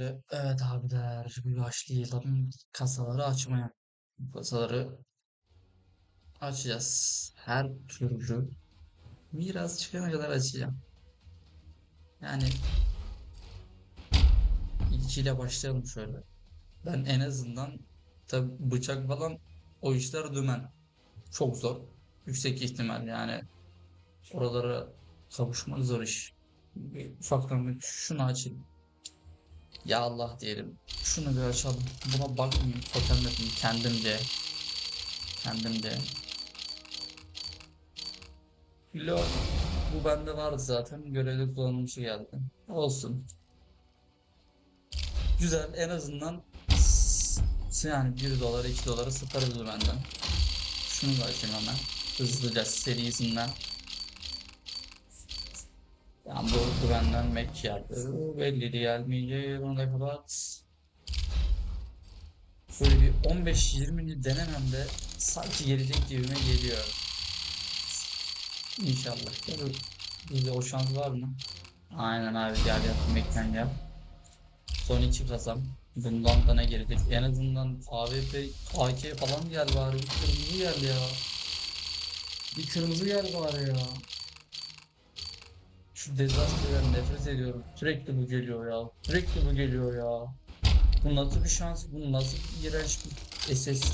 Evet abiler, bu başlayalım kasaları açmaya. Kasaları açacağız. Her türlü miras çıkana kadar açacağım. Yani ilkiyle başlayalım şöyle. Ben en azından tabi bıçak falan o işler dümen. Çok zor. Yüksek ihtimal yani. Oralara kavuşmak zor iş. Bir ufaktan şunu açayım. Ya Allah diyelim. Şunu bir açalım. Buna bakmayayım. Totem yapayım kendimce. Kendimce. Lo. Bu bende vardı zaten. Görevde kullanılmışı geldi. Olsun. Güzel. En azından yani 1 dolar 2 dolara sıkarız benden. Şunu da açayım hemen. Hızlıca serisinden. Yani bu güvenden Mac geldi. Belli gelmeyecek. Onu da kapat. Şöyle bir 15-20'ni denememde sanki gelecek gibime geliyor. İnşallah. Tabii Bizde o şans var mı? Aynen abi gel yap Mac'ten yap. Son iki kasam. Bundan da ne gelecek? En azından AWP, AK falan gel bari. Bir kırmızı gel ya. Bir kırmızı gel bari ya. Şu dezastreden nefret ediyorum. Sürekli bu geliyor ya. Sürekli bu geliyor ya. Bu nasıl bir şans? Bu nasıl bir iğrenç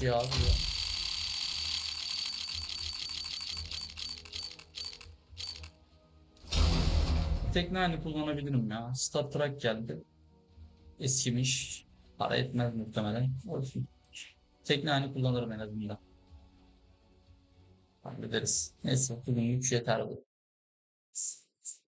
bir abi ya. Tekne halini kullanabilirim ya. Star Trek geldi. Eskimiş. Para etmez muhtemelen. Olsun. Tekne halini kullanırım en azından. Hallederiz. Neyse bugünlük yeter bu.